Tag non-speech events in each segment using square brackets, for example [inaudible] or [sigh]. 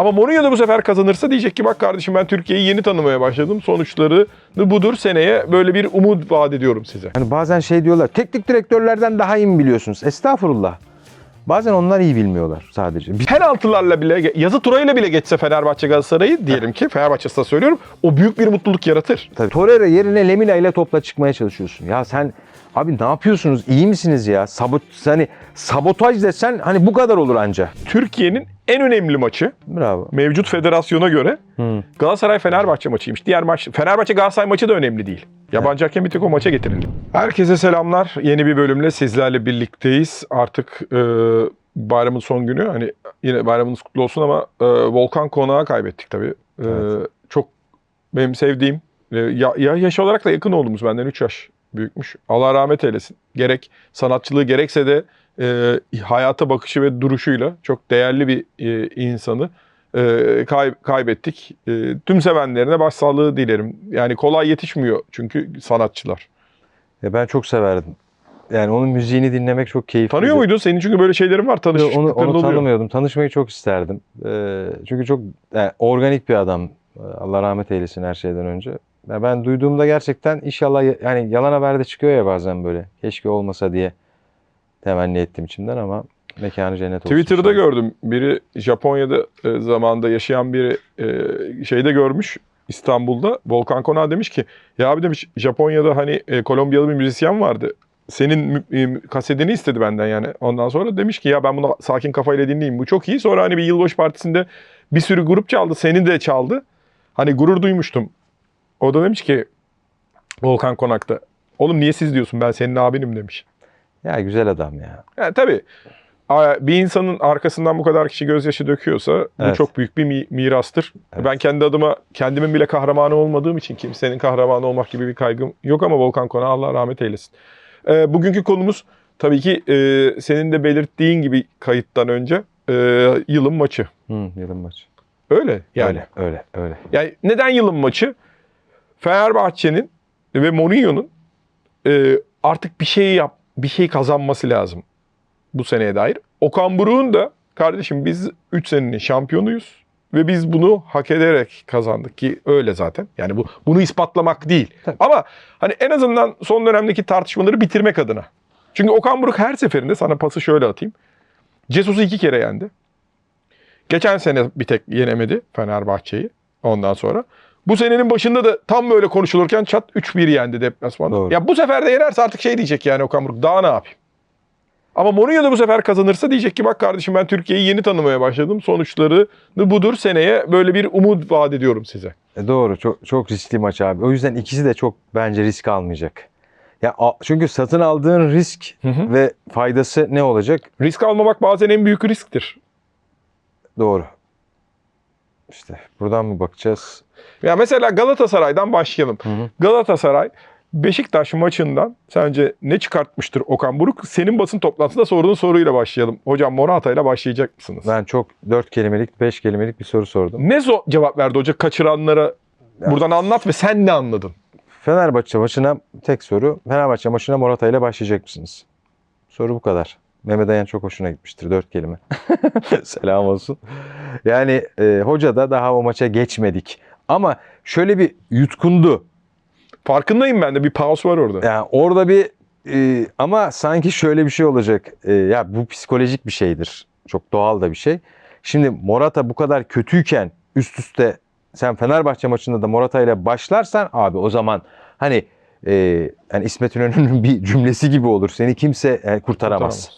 Ama Mourinho da bu sefer kazanırsa diyecek ki bak kardeşim ben Türkiye'yi yeni tanımaya başladım. Sonuçlarını budur seneye böyle bir umut vaat ediyorum size. Hani bazen şey diyorlar, teknik direktörlerden daha iyi mi biliyorsunuz? Estağfurullah. Bazen onlar iyi bilmiyorlar sadece. Penaltılarla bile, yazı turayla bile geçse Fenerbahçe Galatasaray'ı diyelim ki Fenerbahçe söylüyorum. O büyük bir mutluluk yaratır. Tabii. Torreira yerine Lemina ile topla çıkmaya çalışıyorsun. Ya sen abi ne yapıyorsunuz? İyi misiniz ya? Sabot hani sabotaj desen hani bu kadar olur anca. Türkiye'nin en önemli maçı Bravo. mevcut federasyona göre Hı. Galatasaray Fenerbahçe maçıymış. Diğer maç Fenerbahçe Galatasaray maçı da önemli değil. Yabancı hakem bir tek o maça getirildi. Herkese selamlar. Yeni bir bölümle sizlerle birlikteyiz. Artık e, bayramın son günü. Hani yine bayramınız kutlu olsun ama e, Volkan Konağı kaybettik tabii. E, Evet. Çok benim sevdiğim e, ya, ya yaş olarak da yakın oğlumuz benden 3 yaş büyükmüş. Allah rahmet eylesin. Gerek sanatçılığı gerekse de e, hayata bakışı ve duruşuyla çok değerli bir e, insanı e, kay- kaybettik. E, tüm sevenlerine başsağlığı dilerim. Yani kolay yetişmiyor çünkü sanatçılar. Ya ben çok severdim. Yani onun müziğini dinlemek çok keyifli. Tanıyor muydun? Senin çünkü böyle şeylerin var. Onu, Tanışıklıkların onu oluyor. tanımıyordum. Tanışmayı çok isterdim. Ee, çünkü çok yani organik bir adam. Ee, Allah rahmet eylesin her şeyden önce. Ya ben duyduğumda gerçekten inşallah ya- yani yalan haber de çıkıyor ya bazen böyle. Keşke olmasa diye temenni ettim içimden ama mekanı cennet olsun. Twitter'da gördüm. Biri Japonya'da e, zamanında yaşayan biri e, şeyde görmüş İstanbul'da. Volkan Konağı demiş ki ya abi demiş Japonya'da hani e, Kolombiyalı bir müzisyen vardı. Senin e, kasetini istedi benden yani. Ondan sonra demiş ki ya ben bunu sakin kafayla dinleyeyim. Bu çok iyi. Sonra hani bir yılbaşı partisinde bir sürü grup çaldı. Senin de çaldı. Hani gurur duymuştum. O da demiş ki Volkan Konak'ta. Oğlum niye siz diyorsun ben senin abinim demiş. Ya güzel adam ya. Yani tabii bir insanın arkasından bu kadar kişi gözyaşı döküyorsa bu Evet. çok büyük bir mi- mirastır. Evet. Ben kendi adıma kendimin bile kahramanı olmadığım için kimsenin kahramanı olmak gibi bir kaygım yok ama Volkan Konağı Allah rahmet eylesin. Ee, bugünkü konumuz tabii ki e, senin de belirttiğin gibi kayıttan önce e, yılın maçı. Hı, yılın maçı. Öyle yani. Öyle, öyle, öyle. Yani neden yılın maçı? Fenerbahçe'nin ve Mourinho'nun e, artık bir şey yap, bir şey kazanması lazım bu seneye dair. Okan Buruk'un da kardeşim biz 3 senenin şampiyonuyuz ve biz bunu hak ederek kazandık ki öyle zaten. Yani bu bunu ispatlamak değil. Tabii. Ama hani en azından son dönemdeki tartışmaları bitirmek adına. Çünkü Okan Buruk her seferinde sana pası şöyle atayım. Cesus'u iki kere yendi. Geçen sene bir tek yenemedi Fenerbahçe'yi ondan sonra. Bu senenin başında da tam böyle konuşulurken çat 3-1 yendi deplasmanda. Doğru. Ya bu sefer de yenerse artık şey diyecek yani Okan Buruk daha ne yapayım? Ama Mourinho da bu sefer kazanırsa diyecek ki bak kardeşim ben Türkiye'yi yeni tanımaya başladım. Sonuçlarını budur seneye böyle bir umut vaat ediyorum size. E doğru, çok çok riskli maç abi. O yüzden ikisi de çok bence risk almayacak. Ya çünkü satın aldığın risk hı. ve faydası ne olacak? Risk almamak bazen en büyük risktir. Doğru. İşte buradan mı bakacağız? Ya mesela Galatasaray'dan başlayalım. Hı hı. Galatasaray Beşiktaş maçından sence ne çıkartmıştır Okan Buruk? Senin basın toplantısında sorduğun soruyla başlayalım. Hocam Morata ile başlayacak mısınız? Ben çok dört kelimelik, beş kelimelik bir soru sordum. Ne zo- cevap verdi hoca kaçıranlara? Buradan anlat ve sen ne anladın? Fenerbahçe maçına tek soru. Fenerbahçe maçına Morata ile başlayacak mısınız? Soru bu kadar. Mehmet Ayan çok hoşuna gitmiştir. Dört kelime. [laughs] Selam olsun. Yani e, hoca da daha o maça geçmedik. Ama şöyle bir yutkundu. Farkındayım ben de bir pause var orada. Yani orada bir e, ama sanki şöyle bir şey olacak. E, ya bu psikolojik bir şeydir. Çok doğal da bir şey. Şimdi Morata bu kadar kötüyken üst üste sen Fenerbahçe maçında da Morata ile başlarsan abi o zaman hani e, yani İsmet İnönü'nün bir cümlesi gibi olur. Seni kimse e, kurtaramaz.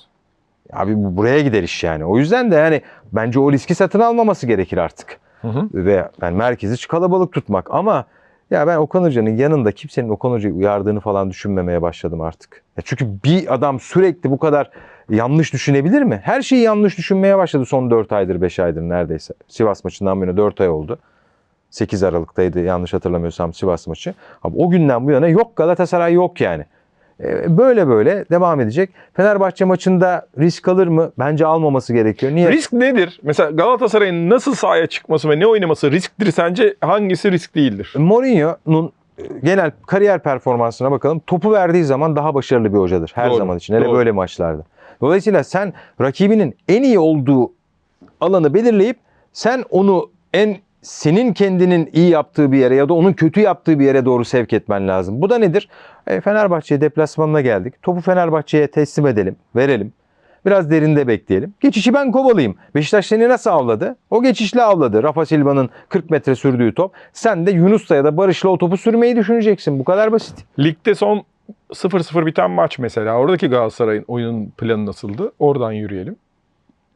Abi bu buraya gider iş yani. O yüzden de yani bence o riski satın almaması gerekir artık. Hı hı. Ve yani merkezi kalabalık tutmak ama ya ben Okan Hoca'nın yanında kimsenin Okan Hoca'yı uyardığını falan düşünmemeye başladım artık. Ya çünkü bir adam sürekli bu kadar yanlış düşünebilir mi? Her şeyi yanlış düşünmeye başladı son 4 aydır 5 aydır neredeyse. Sivas maçından bu yana 4 ay oldu. 8 Aralık'taydı yanlış hatırlamıyorsam Sivas maçı. Abi o günden bu yana yok Galatasaray yok yani. E, Böyle böyle devam edecek. Fenerbahçe maçında risk alır mı? Bence almaması gerekiyor. Niye? Risk nedir? Mesela Galatasaray'ın nasıl sahaya çıkması ve ne oynaması risktir sence? Hangisi risk değildir? Mourinho'nun e, genel kariyer performansına bakalım. Topu verdiği zaman daha başarılı bir hocadır her Doğru, zaman için. Hele doğru. böyle maçlarda. Dolayısıyla sen rakibinin en iyi olduğu alanı belirleyip sen onu en senin kendinin iyi yaptığı bir yere ya da onun kötü yaptığı bir yere doğru sevk etmen lazım. Bu da nedir? E, Fenerbahçe'ye deplasmanına geldik. Topu Fenerbahçe'ye teslim edelim, verelim. Biraz derinde bekleyelim. Geçişi ben kovalayayım. Beşiktaş seni nasıl avladı? O geçişle avladı. Rafa Silva'nın 40 metre sürdüğü top. Sen de Yunus'la ya da Barış'la o topu sürmeyi düşüneceksin. Bu kadar basit. Ligde son 0-0 biten maç mesela. Oradaki Galatasaray'ın oyun planı nasıldı? Oradan yürüyelim.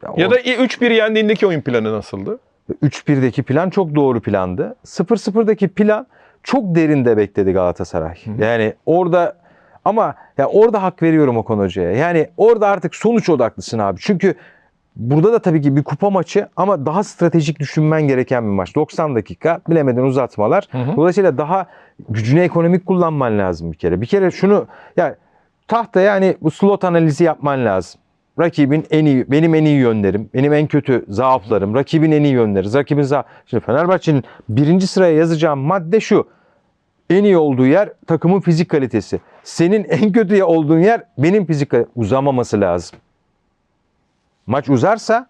Ya o- da 3-1 yendiğindeki oyun planı nasıldı? 3-1'deki plan çok doğru plandı. 0-0'daki plan çok derinde bekledi Galatasaray. Hı. Yani orada ama ya orada hak veriyorum Okan Hoca'ya. Yani orada artık sonuç odaklısın abi. Çünkü burada da tabii ki bir kupa maçı ama daha stratejik düşünmen gereken bir maç. 90 dakika bilemeden uzatmalar. Hı hı. Dolayısıyla daha gücünü ekonomik kullanman lazım bir kere. Bir kere şunu ya tahta yani bu slot analizi yapman lazım. Rakibin en iyi, benim en iyi yönlerim, benim en kötü zaaflarım, rakibin en iyi yönleri, rakibin zaaf. Şimdi Fenerbahçe'nin birinci sıraya yazacağım madde şu. En iyi olduğu yer takımın fizik kalitesi. Senin [laughs] en kötü olduğun yer benim fizik kalitem. Uzamaması lazım. Maç uzarsa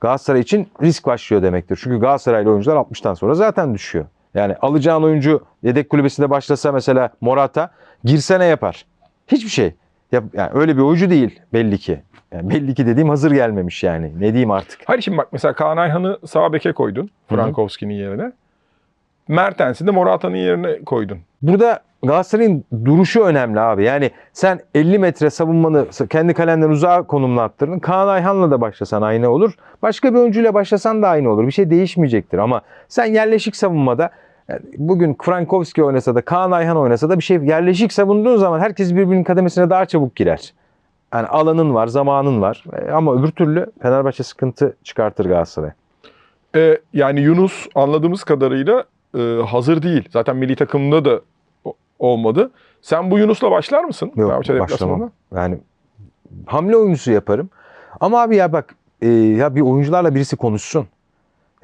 Galatasaray için risk başlıyor demektir. Çünkü Galatasaraylı oyuncular 60'tan sonra zaten düşüyor. Yani alacağın oyuncu yedek kulübesinde başlasa mesela Morata girse ne yapar? Hiçbir şey. Ya, yani öyle bir oyuncu değil belli ki. Yani belli ki dediğim hazır gelmemiş yani. Ne diyeyim artık. Hayır şimdi bak mesela Kaan Ayhan'ı sağ beke koydun. Frankowski'nin yerine. Mertens'i de Morata'nın yerine koydun. Burada Galatasaray'ın duruşu önemli abi. Yani sen 50 metre savunmanı kendi kalenden uzağa konumlattırdın. Kaan Ayhan'la da başlasan aynı olur. Başka bir oyuncuyla başlasan da aynı olur. Bir şey değişmeyecektir ama sen yerleşik savunmada yani bugün Frankowski oynasa da Kaan Ayhan oynasa da bir şey yerleşik savunduğun zaman herkes birbirinin kademesine daha çabuk girer. Yani alanın var, zamanın var. E, Ama öbür türlü Fenerbahçe sıkıntı çıkartır Galatasaray. Ee, yani Yunus anladığımız kadarıyla e, hazır değil. Zaten milli takımda da olmadı. Sen bu Yunus'la başlar mısın? Yok Fenerbahçe başlamam. Yani hamle oyuncusu yaparım. Ama abi ya bak e, ya bir oyuncularla birisi konuşsun.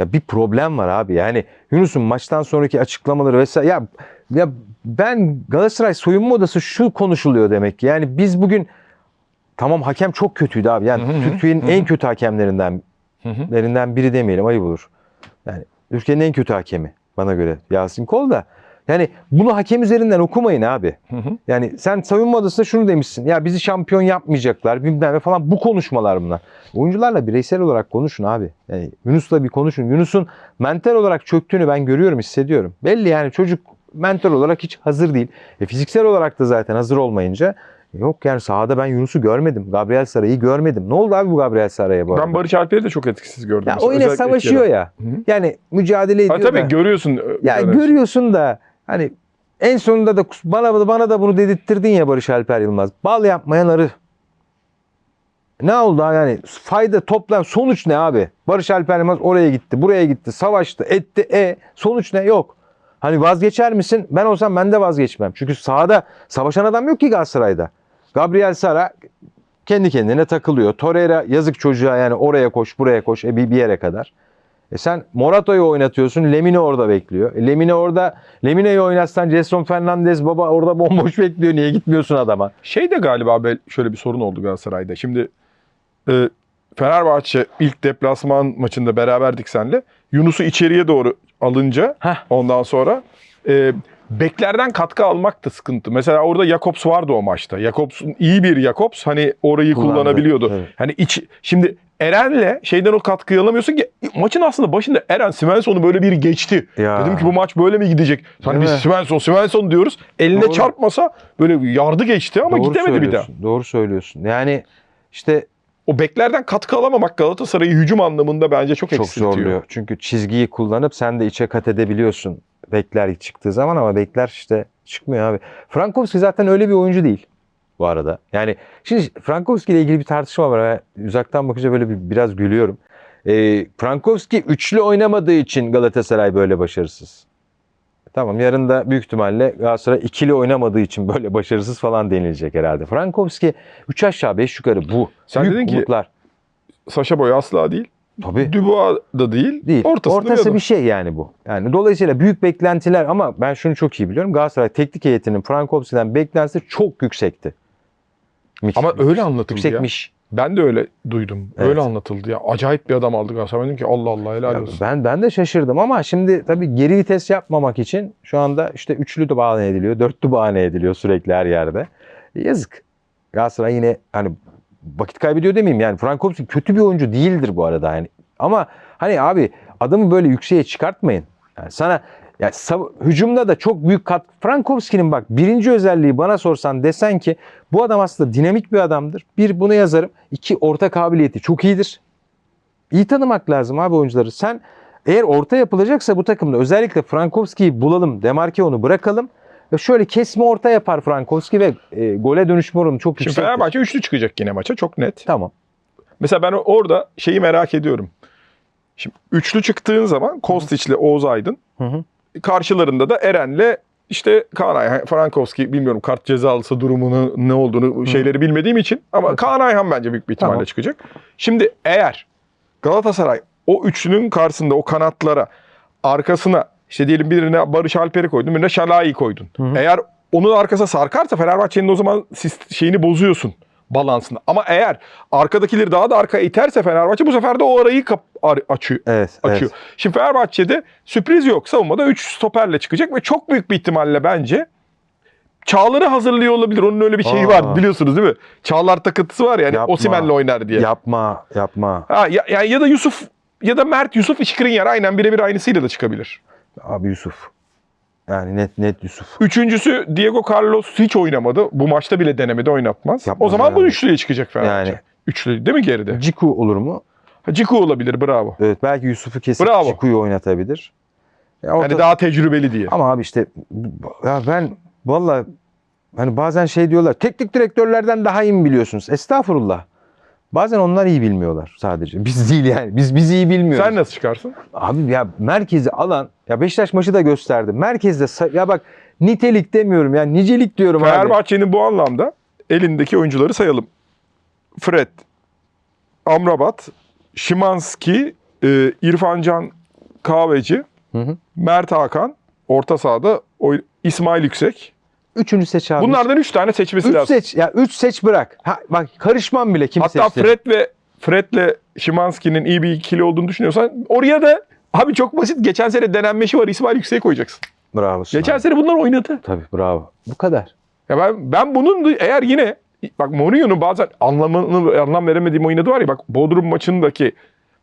Ya bir problem var abi. Yani Yunus'un maçtan sonraki açıklamaları vesaire ya ya ben Galatasaray soyunma odası şu konuşuluyor demek ki. Yani biz bugün tamam hakem çok kötüydü abi. Yani Hı hı hı. Türkiye'nin hı. en kötü hakemlerinden Hı hı. lerinden biri demeyelim ayıp olur. Yani Türkiye'nin en kötü hakemi bana göre Yasin Kol da. Yani bunu hakem üzerinden okumayın abi. Hı hı. Yani sen savunma odasında şunu demişsin. Ya bizi şampiyon yapmayacaklar bilmem ne falan bu konuşmalar bunlar. Oyuncularla bireysel olarak konuşun abi. Yani Yunus'la bir konuşun. Yunus'un mental olarak çöktüğünü ben görüyorum, hissediyorum. Belli yani çocuk mental olarak hiç hazır değil. E, fiziksel olarak da zaten hazır olmayınca yok yani sahada ben Yunus'u görmedim. Gabriel Saray'ı görmedim. Ne oldu abi bu Gabriel Saray'a bu arada? Ben Barış Alper'i de çok etkisiz gördüm. ya mesela. o yine Özellikle savaşıyor ya. yarı. Hı hı. Yani mücadele ediyor Ha, tabii da. görüyorsun. Ya Yani. görüyorsun da hani en sonunda da bana bana da bunu dedirttirdin ya Barış Alper Yılmaz. Bal yapmayan arı. Ne oldu yani fayda toplam sonuç ne abi? Barış Alper Yılmaz oraya gitti, buraya gitti, savaştı, etti. E sonuç ne? Yok. Hani vazgeçer misin? Ben olsam ben de vazgeçmem. Çünkü sahada savaşan adam yok ki Galatasaray'da. Gabriel Sara kendi kendine takılıyor. Torreira yazık çocuğa yani oraya koş, buraya koş e bir, bir yere kadar. E sen Morata'yı oynatıyorsun. Lemine orada bekliyor. E Lemine orada Lemine'yi oynatsan Jason Fernandez baba orada bomboş [laughs] bekliyor. Niye gitmiyorsun adama? Şey de galiba şöyle bir sorun oldu Galatasaray'da. Şimdi e, Fenerbahçe ilk deplasman maçında beraberdik senle. Yunus'u içeriye doğru alınca Heh. ondan sonra e, beklerden katkı almak da sıkıntı. Mesela orada Jakobs vardı o maçta. Jakobs'un iyi bir Jakobs hani orayı Kullandı, kullanabiliyordu. evet. Hani iç şimdi Eren'le şeyden o katkıyı alamıyorsun ki maçın aslında başında Eren Svensson'u böyle bir geçti. Ya. Dedim ki bu maç böyle mi gidecek? Hani Değil biz mi? Svensson Svensson diyoruz. Eline Doğru. çarpmasa böyle yardı geçti ama Doğru gidemedi bir daha. Doğru söylüyorsun. Yani işte O beklerden katkı alamamak Galatasaray'ı hücum anlamında bence çok, çok eksiltiyor. zorluyor. Çünkü çizgiyi kullanıp sen de içe kat edebiliyorsun. Bekler çıktığı zaman ama bekler işte çıkmıyor abi. Frankowski zaten öyle bir oyuncu değil bu arada. Yani şimdi Frankowski ile ilgili bir tartışma var. Ben uzaktan bakınca böyle bir, biraz gülüyorum. Ee, Frankowski üçlü oynamadığı için Galatasaray böyle başarısız. Tamam yarın da büyük ihtimalle Galatasaray ikili oynamadığı için böyle [laughs] başarısız falan denilecek herhalde. Frankowski 3 aşağı 5 yukarı bu. Sen Büyük dedin ki- umutlar. Saşa Boy asla değil. Tabii. Dubois da değil. Değil. Ortasında Ortası bir adam. bir şey yani bu. Yani dolayısıyla büyük beklentiler ama ben şunu çok iyi biliyorum. Galatasaray teknik heyetinin Frankowski'den beklentisi çok yüksekti. Ama öyle anlatıldı ya. Ben de öyle duydum. Evet. Öyle anlatıldı ya. Acayip bir adam aldı Galatasaray. Dedim ki Allah Allah helal Ya olsun. ben ben de şaşırdım ama şimdi tabii geri vites yapmamak için şu anda işte üçlü de bahane ediliyor, dörtlü bahane ediliyor sürekli her yerde. Yazık. Galatasaray yine hani vakit kaybediyor demeyeyim yani Frankowski kötü bir oyuncu değildir bu arada yani. Ama hani abi adamı böyle yükseğe çıkartmayın. Yani sana ya sav- hücumda da çok büyük kat. Frankowski'nin bak birinci özelliği bana sorsan desen ki bu adam aslında dinamik bir adamdır. Bir bunu yazarım. İki orta kabiliyeti çok iyidir. İyi tanımak lazım abi oyuncuları. Sen eğer orta yapılacaksa bu takımda özellikle Frankowski'yi bulalım, Demarke onu bırakalım. Ve şöyle kesme orta yapar Frankowski ve e, gole dönüşme oranı çok Şimdi yüksek. Fenerbahçe üçlü çıkacak yine maça. Çok net. Tamam. Mesela ben orada şeyi merak ediyorum. Şimdi üçlü çıktığın zaman Kostić ile Oğuz Aydın. Hı hı. Karşılarında da Eren'le işte Kaan Ayhan, Frankowski bilmiyorum kart cezalısı durumunu ne olduğunu şeyleri bilmediğim için ama Kaan Ayhan bence büyük bir ihtimalle Tamam. çıkacak. Şimdi eğer Galatasaray o üçlünün karşısında o kanatlara arkasına işte diyelim birine Barış Alper'i koydun birine Şalai'yi koydun. Hı hı. Eğer onun arkasına sarkarsa Fenerbahçe'nin o zaman şeyini bozuyorsun balansını. Ama eğer arkadakileri daha da arkaya iterse Fenerbahçe bu sefer de o arayı kap- açıyor Evet. açıyor. evet. Şimdi Fenerbahçe'de sürpriz yok. Savunmada 3 stoperle çıkacak ve çok büyük bir ihtimalle bence Çağlar'ı hazırlıyor olabilir. Onun öyle bir şeyi Aa. var biliyorsunuz değil mi? Çağlar takıntısı var yani Yapma. Osimen'le oynar diye. Yapma, yapma. Ha, ya, ya, ya da Yusuf ya da Mert Yusuf İşkrinyar aynen birebir aynısıyla da çıkabilir. Abi Yusuf. Yani net net Yusuf. Üçüncüsü Diego Carlos hiç oynamadı. Bu maçta bile denemedi oynatmaz. Yapmaz o zaman bu herhalde. üçlüye çıkacak Fenerbahçe. Yani. Üçlü değil mi geride? Ciku olur mu? Ha, Ciku olabilir bravo. Evet belki Yusuf'u kesip Bravo. Ciku'yu oynatabilir. Ya orta- Hani daha tecrübeli diye. Ama abi işte ya ben valla hani bazen şey diyorlar teknik direktörlerden daha iyi mi biliyorsunuz? Estağfurullah. Bazen onlar iyi bilmiyorlar sadece. Biz değil yani. Biz biz iyi bilmiyoruz. Sen nasıl çıkarsın? Abi ya merkezi alan ya Beşiktaş maçı da gösterdi. Merkezde ya bak nitelik demiyorum ya nicelik diyorum abi. Fenerbahçe'nin bu anlamda elindeki oyuncuları sayalım. Fred, Amrabat, Şimanski, e, İrfancan Kahveci, Hı hı. Mert Hakan, orta sahada oy- İsmail Yüksek. Üçüncü seç abi. Bunlardan 3 tane seçmesi üç lazım. seç ya üç seç bırak. Ha, bak karışmam bile kim Hatta seçti. Fred ve Fred'le Şimanski'nin iyi bir ikili olduğunu düşünüyorsan oraya da abi çok basit. Geçen sene denenmeşi var. İsmail Yüksek'i koyacaksın. Bravo. Geçen sene bunlar oynadı. Tabii bravo. Bu kadar. Ya ben ben bunun eğer yine bak Mourinho'nun bazen anlamını anlam veremediğim oynadı var ya bak Bodrum maçındaki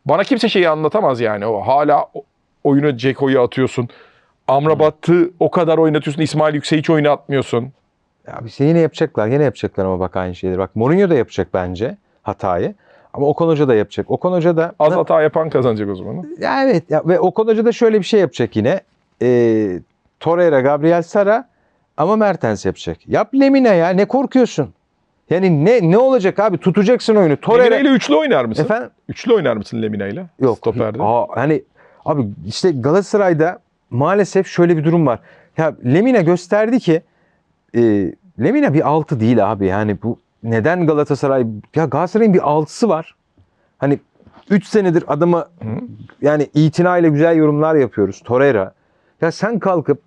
bana kimse şeyi anlatamaz yani o hala o- oyunu Ceko'yu atıyorsun. Amrabat'ı o kadar oynatıyorsun. İsmail Yüksek'i hiç oynatmıyorsun. Ya bir şey yine yapacaklar. Yine yapacaklar ama bak aynı şeyleri. Bak Mourinho da yapacak bence hatayı. Ama Okan Hoca da yapacak. Okan Hoca da Az hata yapan kazanacak o zaman. Ya evet ya, ve Okan Hoca da şöyle bir şey yapacak yine. Ee, Torreira, Gabriel Sara ama Mertens yapacak. Yap Lemina ya ne korkuyorsun? Yani ne ne olacak abi tutacaksın oyunu. Lemina Torreira ile üçlü oynar mısın? efendim Üçlü oynar mısın Lemina ile? yok. Stoperde. Aa, hani abi işte Galatasaray'da maalesef şöyle bir durum var. Ya Lemina gösterdi ki e, Lemina bir altı değil abi. Yani bu neden Galatasaray ya Galatasaray'ın bir altısı var. Hani 3 senedir adama yani itinayla güzel yorumlar yapıyoruz. Torreira. Ya sen kalkıp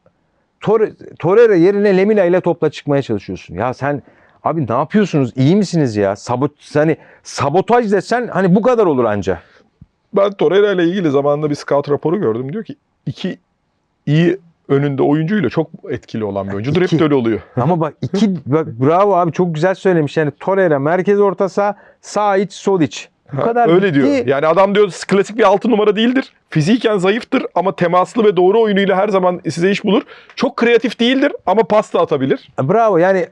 Torre, Torreira yerine Lemina ile topla çıkmaya çalışıyorsun. Ya sen abi ne yapıyorsunuz? İyi misiniz ya? Sabot hani sabotaj desen hani bu kadar olur anca. Ben Torreira ile ilgili zamanında bir scout raporu gördüm. Diyor ki iki iyi önünde oyuncuyla çok etkili olan bir oyuncudur. Hep İki. de öyle oluyor. [laughs] Ama bak iki bak bravo abi çok güzel söylemiş. Yani Torreira merkez orta saha, sağ iç, sol iç. Bu Ha, kadar öyle diyor. bitti. Yani adam diyor klasik bir altı numara değildir. Fiziken zayıftır ama temaslı ve doğru oyunuyla her zaman size iş bulur. Çok kreatif değildir ama pas da atabilir. Bravo yani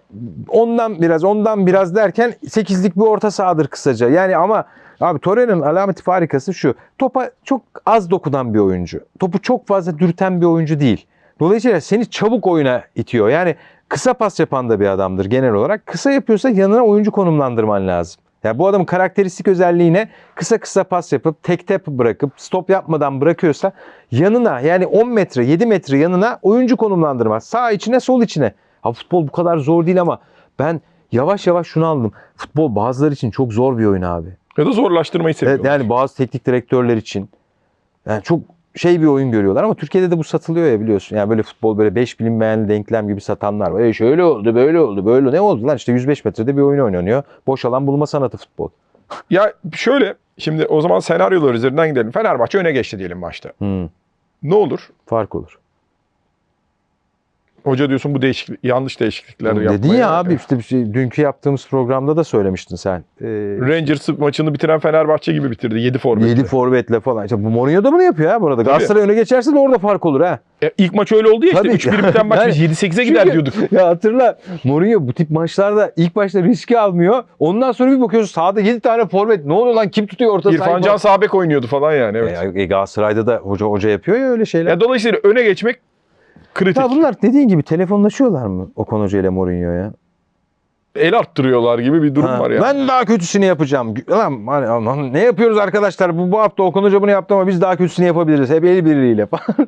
ondan biraz ondan biraz derken 8'lik bir orta sahadır kısaca. Yani ama abi Torreira'nın alameti farikası şu. Topa çok az dokunan bir oyuncu. Topu çok fazla dürten bir oyuncu değil. Dolayısıyla seni çabuk oyuna itiyor. Yani kısa pas yapan da bir adamdır genel olarak. Kısa yapıyorsa yanına oyuncu konumlandırman lazım. Ya bu adamın karakteristik özelliğine kısa kısa pas yapıp tek tep bırakıp stop yapmadan bırakıyorsa yanına yani 10 metre 7 metre yanına oyuncu konumlandırmaz. Sağ içine sol içine. Ha futbol bu kadar zor değil ama ben yavaş yavaş şunu aldım. Futbol bazıları için çok zor bir oyun abi. Ya da zorlaştırmayı seviyor. Evet, yani bazı teknik direktörler için yani çok şey bir oyun görüyorlar ama Türkiye'de de bu satılıyor ya biliyorsun. Yani böyle futbol böyle 5 bilinmeyen denklem gibi satanlar var. E şöyle oldu, böyle oldu, böyle ne oldu lan? İşte 105 metrede bir oyun oynanıyor. Boş alan bulma sanatı futbol. [laughs] Ya şöyle şimdi o zaman senaryolar üzerinden gidelim. Fenerbahçe öne geçti diyelim maçta. Hmm, Ne olur? fark olur. Hoca diyorsun bu değişiklik yanlış değişiklikler Dedin yapmaya. ya abi işte bir şey, dünkü yaptığımız programda da söylemiştin sen. Ee, Rangers maçını bitiren Fenerbahçe gibi bitirdi 7 forvet. 7 forvetle falan. İşte bu Mourinho da bunu yapıyor ha bu arada. Galatasaray öne geçerse de orada fark olur ha. E, ilk maç öyle oldu ya işte Tabii. 3-1 biten maç [laughs] Yani- biz 7-8'e gider diyorduk. [laughs] ya hatırla Mourinho bu tip maçlarda ilk başta riski almıyor. Ondan sonra bir bakıyorsun sahada 7 tane forvet. Ne oluyor lan kim tutuyor orta İrfan sahayı? Can Sabek oynuyordu falan yani evet. E, e, Galatasaray'da da hoca hoca yapıyor ya öyle şeyler. Ya dolayısıyla öne geçmek kritik. Ya bunlar dediğin gibi telefonlaşıyorlar mı Okan Hoca ile Mourinho ya? El arttırıyorlar gibi bir durum Ha, var ya. Ben daha kötüsünü yapacağım. Lan, hani, aman, ne yapıyoruz arkadaşlar? Bu, bu hafta Okan Hoca bunu yaptı ama biz daha kötüsünü yapabiliriz. Hep el birliğiyle falan. [laughs]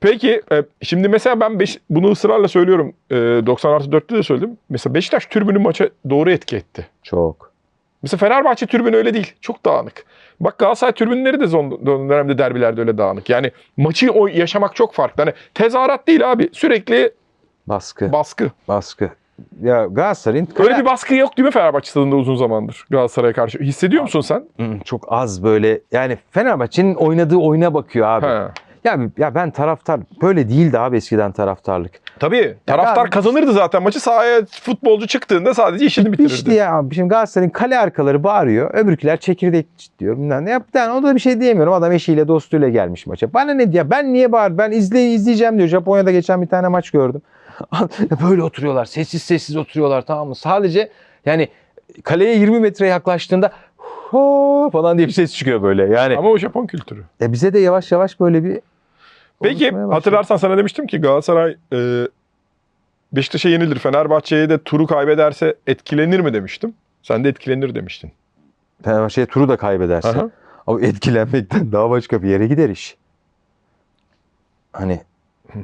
Peki e, şimdi mesela ben beş, bunu ısrarla söylüyorum. E, 90 artı 4'te de söyledim. Mesela Beşiktaş türbünü maça doğru etki etti. Çok. Mesela Fenerbahçe türbünü öyle değil. Çok dağınık. Bak Galatasaray türbünleri de son dönemde derbilerde öyle dağınık. Yani maçı o yaşamak çok farklı. Hani tezahürat değil abi. Sürekli Baskı, baskı. baskı. Ya Galatasaray'ın Öyle bir baskı yok değil mi Fenerbahçe stadında uzun zamandır Galatasaray'a karşı? Hissediyor musun sen? Çok az böyle yani Fenerbahçe'nin oynadığı oyuna bakıyor abi. He. Ya ya ben taraftar böyle değildi abi eskiden taraftarlık. Tabii. Taraftar ben- kazanırdı zaten maçı. Sahaya futbolcu çıktığında sadece işini bitirirdi. İşte ya abi şimdi Galatasaray'ın kale arkaları bağırıyor. Öbürküler çekirdek diyor. Bilmem ne. Ya, yani o da bir şey diyemiyorum. Adam eşiyle dostuyla gelmiş maça. Bana ne diyor? Ben niye bağır? Ben izle, izleyeceğim diyor. Japonya'da geçen bir tane maç gördüm. [laughs] Böyle oturuyorlar. Sessiz sessiz oturuyorlar tamam mı? Sadece yani kaleye 20 metre yaklaştığında "Ho" falan diye bir ses çıkıyor böyle. Yani Ama o Japon kültürü. e bize de yavaş yavaş böyle bir Peki hatırlarsan sana demiştim ki Galatasaray e, Beşiktaş'a yenilir. Fenerbahçe'ye de turu kaybederse etkilenir mi demiştim. Sen de etkilenir demiştin. Fenerbahçe turu da kaybederse. Aha. Ama etkilenmekten [laughs] daha başka bir yere gider iş. Hani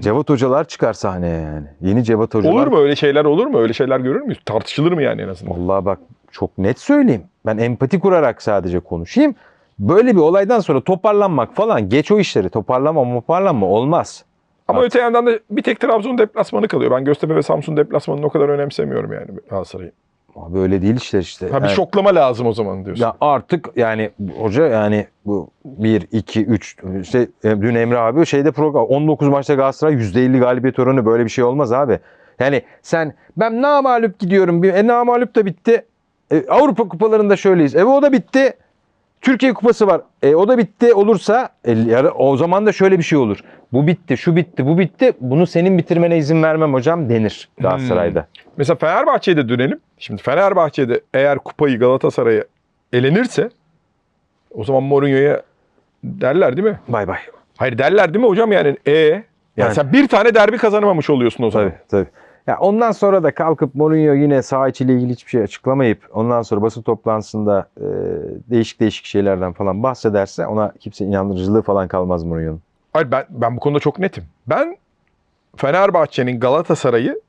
Cevat hocalar çıkar sahneye yani. Yeni Cevat hocalar. Olur mu öyle şeyler olur mu? Öyle şeyler görür müyüz? Tartışılır mı yani en azından? Vallahi bak çok net söyleyeyim. Ben empati kurarak sadece konuşayım. Böyle bir olaydan sonra toparlanmak falan geç o işleri. Toparlama toparlanma olmaz. Ama Artık- öte yandan da bir tek Trabzon deplasmanı kalıyor. Ben Göztepe ve Samsun deplasmanını o kadar önemsemiyorum yani Galatasaray'ı. Ama böyle değil işler işte. Ha bir Yani- şoklama lazım o zaman diyorsun. Ya artık yani hoca yani bu 1, 2, 3 işte e, dün Emre abi şeyde program 19 maçta Galatasaray %50 galibiyet oranı böyle bir şey olmaz abi. Yani sen ben namalup gidiyorum. E namalup da bitti. E, Avrupa kupalarında şöyleyiz. E o da bitti. Türkiye kupası var. E o da bitti olursa e, o zaman da şöyle bir şey olur. Bu bitti, şu bitti, bu bitti. Bunu senin bitirmene izin vermem hocam denir Galatasaray'da. Mesela Fenerbahçe'ye de dönelim. Şimdi Fenerbahçe'de eğer kupayı Galatasaray'a elenirse o zaman Mourinho'ya derler değil mi? Bay bay. Hayır derler değil mi hocam yani? E yani, Yani- sen bir tane derbi kazanamamış oluyorsun o zaman. Tabii tabii. Ya ondan sonra da kalkıp Mourinho yine saha içiyle ilgili hiçbir şey açıklamayıp ondan sonra basın toplantısında e, değişik değişik şeylerden falan bahsederse ona kimse inandırıcılığı falan kalmaz Mourinho'nun. Hayır ben ben bu konuda çok netim. Ben Fenerbahçe'nin Galatasaray'ı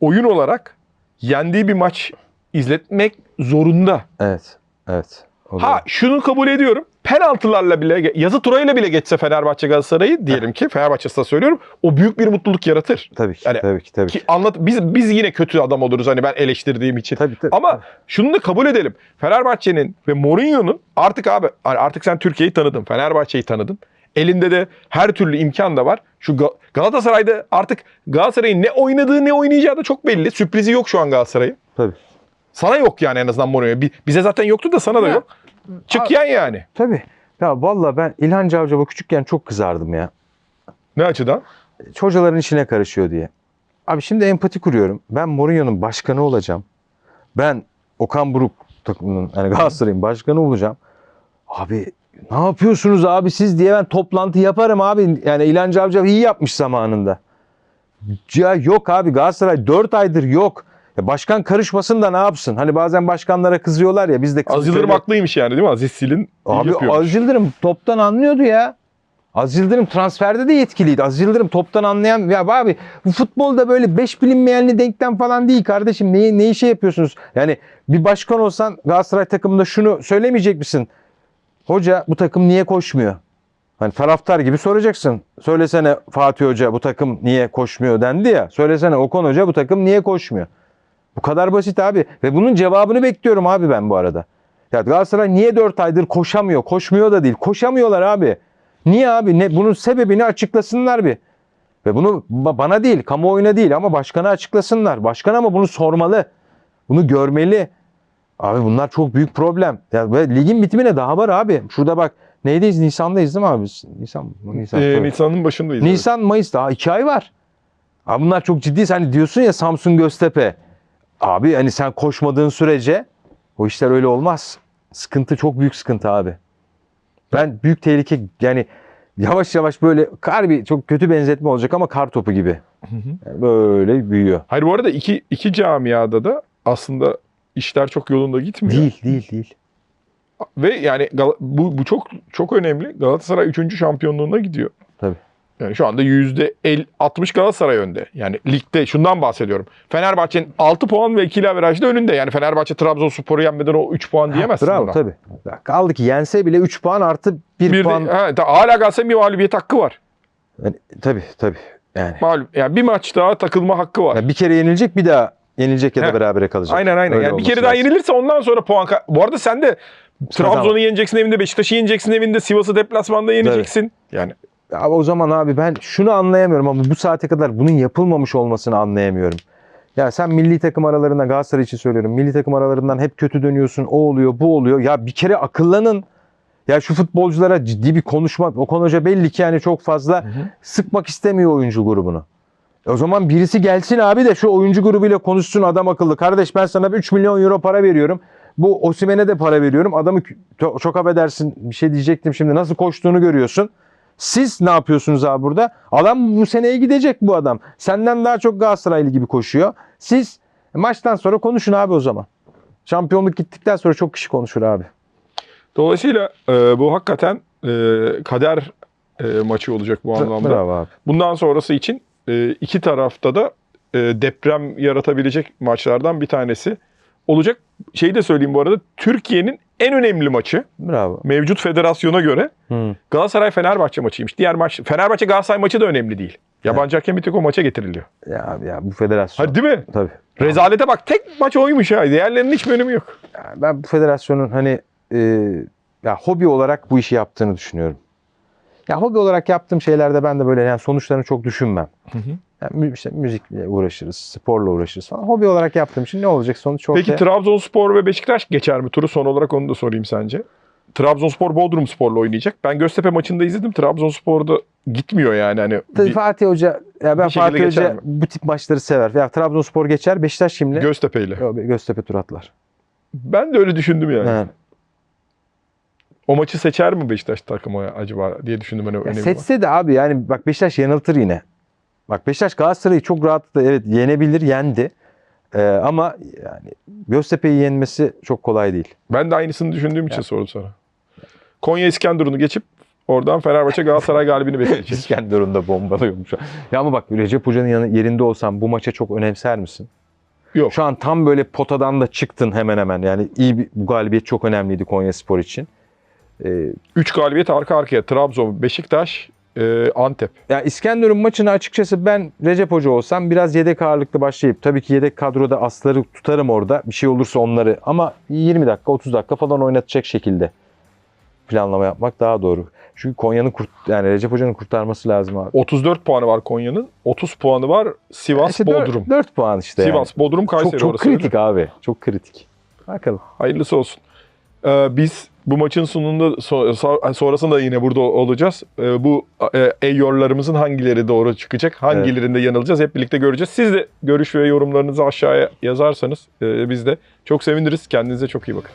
oyun olarak yendiği bir maç izletmek zorunda. Evet. Evet. O da- Ha şunu kabul ediyorum. Penaltılarla bile yazı turayla bile geçse Fenerbahçe Galatasaray'ı diyelim ki Fenerbahçe adına söylüyorum. O büyük bir mutluluk yaratır. tabii ki. yani- tabii ki. Tabii Ki ki. anlat biz biz yine kötü adam oluruz hani ben eleştirdiğim için. Tabii, tabii. Ama şunu da kabul edelim. Fenerbahçe'nin ve Mourinho'nun artık abi hani artık sen Türkiye'yi tanıdın. Fenerbahçe'yi tanıdın. Elinde de her türlü imkan da var. Şu Ga- Galatasaray'da artık Galatasaray'ın ne oynadığı ne oynayacağı da çok belli. Sürprizi yok şu an Galatasaray'ın. Tabii. Sana yok yani en azından Mourinho. Bi- Bize zaten yoktu da sana da Ya. yok. Çık yen yani. Tabii. Ya vallahi ben İlhan Cavcav'a küçükken çok kızardım ya. Ne açıdan? Hocaların işine karışıyor diye. Abi şimdi empati kuruyorum. Ben Mourinho'nun başkanı olacağım. Ben Okan Buruk takımının yani Galatasaray'ın başkanı olacağım. Abi ne yapıyorsunuz abi siz diye ben toplantı yaparım abi. Yani İlhan Cavcav iyi yapmış zamanında. Ya yok abi Galatasaray 4 aydır yok. Ya başkan karışmasın da ne yapsın? Hani bazen başkanlara kızıyorlar ya biz de Az Yıldırım haklıymış yani değil mi? Aziz Sil'in Abi yapıyormuş. Az Yıldırım toptan anlıyordu ya. Az Yıldırım transferde de yetkiliydi. Az Yıldırım toptan anlayan ya abi bu futbolda böyle beş bilinmeyenli denklem falan değil kardeşim. Neyi ne işe yapıyorsunuz? Yani bir başkan olsan Galatasaray takımında şunu söylemeyecek misin? Hoca bu takım niye koşmuyor? Hani taraftar gibi soracaksın. Söylesene Fatih Hoca bu takım niye koşmuyor dendi ya. Söylesene Okan Hoca bu takım niye koşmuyor? Bu kadar basit abi. Ve bunun cevabını bekliyorum abi ben bu arada. Ya Galatasaray niye 4 aydır koşamıyor? Koşmuyor da değil. Koşamıyorlar abi. Niye abi? Ne, bunun sebebini açıklasınlar bir. Ve bunu ba- bana değil, kamuoyuna değil ama başkana açıklasınlar. Başkan ama bunu sormalı. Bunu görmeli. Abi bunlar çok büyük problem. Ya ve ligin bitimine daha var abi. Şurada bak neydeyiz? Nisan'dayız değil mi abi? biz? Nisan? Nisan. Ee. Nisan'ın başındayız. Nisan, Mayıs daha iki ay var. Abi bunlar çok ciddi. Hani diyorsun ya Samsun Göztepe. Abi hani sen koşmadığın sürece o işler öyle olmaz. Sıkıntı çok büyük sıkıntı abi. Ben büyük tehlike yani yavaş yavaş böyle kar bir çok kötü benzetme olacak ama kar topu gibi. Yani böyle büyüyor. Hayır bu arada iki, iki camiada da aslında işler çok yolunda gitmiyor. Değil değil değil. Ve yani bu, bu çok çok önemli. Galatasaray 3. şampiyonluğuna gidiyor. Yani şu anda %50 60 Galatasaray önde. Yani ligde şundan bahsediyorum. Fenerbahçe'nin 6 puan ve ikili averajda önünde. Yani Fenerbahçe Trabzonspor'u yenmeden o 3 puan diyemezsin. Bravo buna. tabii. Kaldı ki yense bile 3 puan artı 1 Bir puan. de, ha, ta- hala Galatasaray'ın bir mağlubiyet hakkı var. Yani, tabii tabii. Yani. Mağlup, yani bir maç daha takılma hakkı var. Ya bir kere yenilecek bir daha yenilecek ya da Heh. berabere kalacak. Aynen aynen. Öyle yani bir kere daha lazım. yenilirse ondan sonra puan Bu arada sen de. Trabzon'u yeneceksin evinde, Beşiktaş'ı yeneceksin evinde, Sivas'ı deplasmanda yeneceksin. Yani Ama o zaman abi ben şunu anlayamıyorum ama bu saate kadar bunun yapılmamış olmasını anlayamıyorum. Ya sen milli takım aralarında Galatasaray için söylüyorum. Milli takım aralarından hep kötü dönüyorsun. O oluyor, bu oluyor. Ya bir kere akıllanın. Ya şu futbolculara ciddi bir konuşma. Okan Hoca belli ki yani çok fazla sıkmak istemiyor oyuncu grubunu. O zaman birisi gelsin abi de şu oyuncu grubuyla konuşsun adam akıllı. Kardeş ben sana 3 milyon euro para veriyorum. Bu Osimhen'e de para veriyorum. Adamı çok affedersin bir şey diyecektim şimdi. Nasıl koştuğunu görüyorsun. Siz ne yapıyorsunuz abi burada? Adam bu seneye gidecek bu adam. Senden daha çok Galatasaraylı gibi koşuyor. Siz maçtan sonra konuşun abi o zaman. Şampiyonluk gittikten sonra çok kişi konuşur abi. dolayısıyla e, bu hakikaten e, kader e, maçı olacak bu anlamda. Bravo abi. Bundan sonrası için e, iki tarafta da e, deprem yaratabilecek maçlardan bir tanesi olacak. Şeyi de söyleyeyim bu arada Türkiye'nin en önemli maçı Bravo. mevcut federasyona göre Hı. Galatasaray Fenerbahçe maçıymış. Diğer maç Fenerbahçe Galatasaray maçı da önemli değil. Yabancı hakem bir tek o maça getiriliyor. Ya ya bu federasyon. Hadi değil mi? Tabii. Rezalete bak tek maç oymuş ha. Diğerlerinin hiçbir önemi yok. Yani ben bu federasyonun hani e, ya hobi olarak bu işi yaptığını düşünüyorum. Ya hobi olarak yaptığım şeylerde ben de böyle yani sonuçlarını çok düşünmem. Yani işte müzikle uğraşırız, sporla uğraşırız falan. Hobi olarak yaptığım için ne olacak sonuç ortaya? Peki Trabzonspor ve Beşiktaş geçer mi turu? Son olarak onu da sorayım sence. Trabzonspor Bodrumspor'la oynayacak. Ben Göztepe maçında izledim. Trabzonspor'da gitmiyor yani. Hani Tabii bir Fatih Hoca ya ben Fatih Hoca mi? bu tip maçları sever. Ya Trabzonspor geçer, Beşiktaş kimle? Göztepe'yle. Yo, Göztepe tur atlar. Ben de öyle düşündüm yani. Yani. O maçı seçer mi Beşiktaş takımı acaba diye düşündüm. Hani Ya önemi var. seçse de abi yani bak Beşiktaş yanıltır yine. Bak Beşiktaş Galatasaray'ı çok rahatlıkla evet yenebilir, yendi. Ee, ama yani Göztepe'yi yenmesi çok kolay değil. Ben de aynısını düşündüğüm için Ya. sordum sana. Konya İskenderun'u geçip oradan Fenerbahçe Galatasaray galibini bekleyecek. [laughs] İskenderun'da bombalıyormuş. Ya ama bak Recep Hoca'nın yerinde olsam bu maça çok önemser misin? Yok. Şu an tam böyle potadan da çıktın hemen hemen. Yani iyi bir, bu galibiyet çok önemliydi Konya Spor için. Ee, 3 galibiyet arka arkaya. Trabzon, Beşiktaş, e, Antep. ya İskenderun maçını açıkçası ben Recep Hoca olsam biraz yedek ağırlıklı başlayıp tabii ki yedek kadroda asları tutarım orada. Bir şey olursa onları ama 20 dakika 30 dakika falan oynatacak şekilde planlama yapmak daha doğru. Çünkü Konya'nın kurt yani Recep Hoca'nın kurtarması lazım abi. 34 puanı var Konya'nın. 30 puanı var Sivas, İşte Bodrum. 4, puan işte yani. Sivas, Bodrum, Kayseri Çok, çok orası öyle. kritik abi. Çok kritik. Bakalım. Hayırlısı olsun. Ee, biz bu maçın sonunda so- so- sonrasında yine burada olacağız. Ee, bu e, eyyorlarımızın hangileri doğru çıkacak, hangilerinde yanılacağız hep birlikte göreceğiz. Siz de görüş ve yorumlarınızı aşağıya yazarsanız e, biz de çok seviniriz. Kendinize çok iyi bakın.